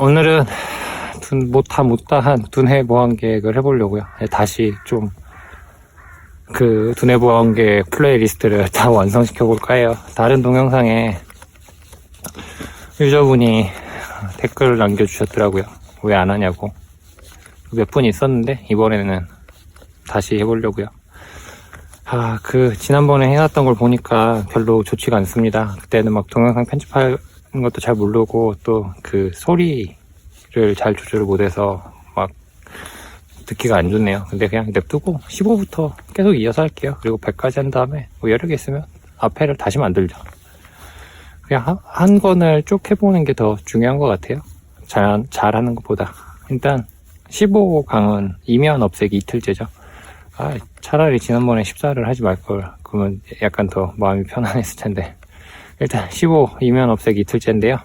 오늘은 둔, 못다 못다한 두뇌 보완 계획을 해보려고요. 네, 다시 좀 그 두뇌 보완 계획 플레이리스트를 다 완성시켜 볼까 해요. 다른 동영상에 유저분이 댓글을 남겨주셨더라고요. 왜 안 하냐고. 몇 분 있었는데 이번에는 다시 해보려고요. 아, 그 지난번에 해놨던 걸 보니까 별로 좋지가 않습니다. 그때는 막 동영상 편집하는 것도 잘 모르고 또 그 소리를 잘 조절을 못해서 막 듣기가 안 좋네요. 근데 그냥 냅두고 15부터 계속 이어서 할게요. 그리고 100까지 한 다음에 뭐 여러 개 있으면 앞에를 다시 만들죠. 그냥 한, 한 권을 쭉 해보는 게 더 중요한 것 같아요. 잘, 잘하는 것보다. 일단 15강은 이면 없애기 이틀째죠. 아, 차라리 지난번에 14를 하지 말걸. 그러면 약간 더 마음이 편안했을 텐데. 일단 15 이면 없애기 이틀째인데요.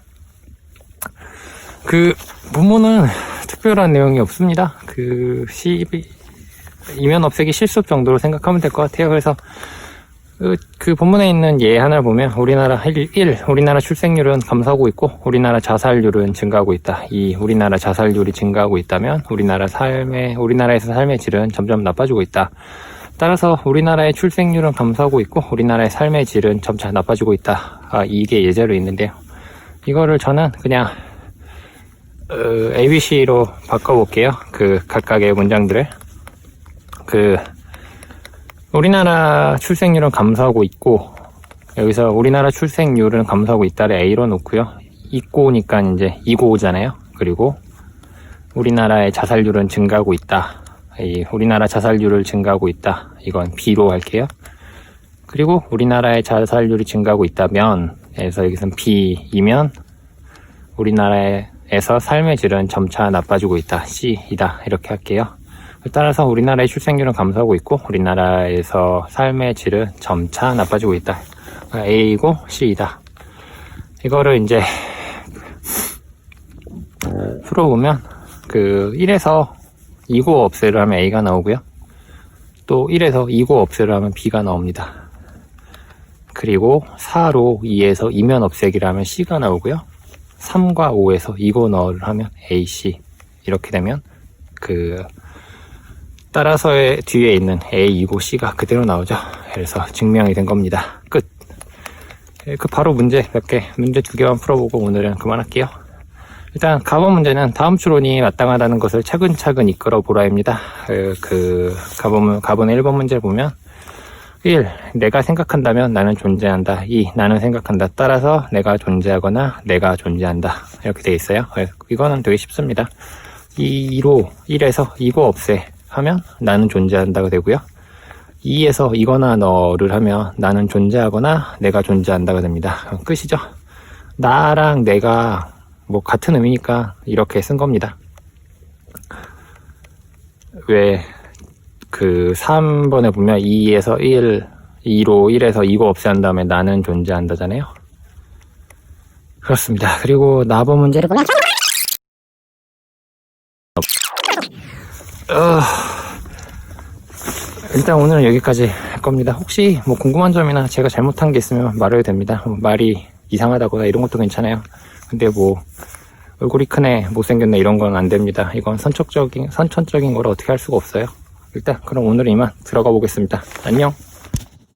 그 본문은 특별한 내용이 없습니다. 그 12, 이면 없애기 실습 정도로 생각하면 될 것 같아요. 그래서 그, 그 본문에 있는 예 하나를 보면 우리나라 1, 1, 우리나라 출생률은 감소하고 있고 우리나라 자살률은 증가하고 있다. 2. 우리나라 자살률이 증가하고 있다면 우리나라 삶의 우리나라에서 삶의 질은 점점 나빠지고 있다. 따라서 우리나라의 출생률은 감소하고 있고 우리나라의 삶의 질은 점차 나빠지고 있다. 아, 이게 예제로 있는데요. 이거를 저는 그냥 어, ABC로 바꿔볼게요. 그 각각의 문장들을 그 우리나라 출생률은 감소하고 있고 여기서 우리나라 출생률은 감소하고 있다를 A로 놓고요. 있고니까 이제 이고잖아요. 그리고 우리나라의 자살률은 증가하고 있다. 이 우리나라 자살률을 증가하고 있다. 이건 B로 할게요. 그리고 우리나라의 자살률이 증가하고 있다면 에서 여기선 B이면 우리나라에서 삶의 질은 점차 나빠지고 있다. C이다. 이렇게 할게요. 따라서 우리나라의 출생률은 감소하고 있고 우리나라에서 삶의 질은 점차 나빠지고 있다. A이고 C이다. 이거를 이제 풀어보면 그 1에서 2고 없애를 하면 A가 나오고요. 또 1에서 2고 없애를 하면 B가 나옵니다. 그리고 4로 2에서 이면 없애기를 하면 C가 나오고요. 3과 5에서 2고 넣어를 하면 A, C 이렇게 되면 그 따라서의 뒤에 있는 A이고 C가 그대로 나오죠. 그래서 증명이 된 겁니다. 끝. 예, 그 바로 문제 몇 개, 문제 두 개만 풀어보고 오늘은 그만할게요. 일단 가본 문제는 다음 추론이 마땅하다는 것을 차근차근 이끌어 보라입니다. 그, 그 가본 가본의 1번 문제를 보면 1. 내가 생각한다면 나는 존재한다. 2. 나는 생각한다. 따라서 내가 존재하거나 내가 존재한다. 이렇게 돼 있어요. 이거는 되게 쉽습니다. 2로 1에서 이거 없애 하면 나는 존재한다가 되고요. 2에서 이거나 너를 하면 나는 존재하거나 내가 존재한다가 됩니다. 끝이죠. 나랑 내가 뭐 같은 의미니까 이렇게 쓴 겁니다. 왜 그 3번에 보면 2에서 1, 2로 1에서 이거 없애한 다음에 나는 존재한다잖아요. 그렇습니다. 그리고 나번 문제를 보면 어, 일단 오늘은 여기까지 할 겁니다. 혹시 뭐 궁금한 점이나 제가 잘못한 게 있으면 말해도 됩니다. 뭐 말이 이상하다거나 이런 것도 괜찮아요. 근데 뭐 얼굴이 크네, 못생겼네 이런 건 안 됩니다. 이건 선천적인 선천적인 걸 어떻게 할 수가 없어요. 일단 그럼 오늘 이만 들어가 보겠습니다. 안녕.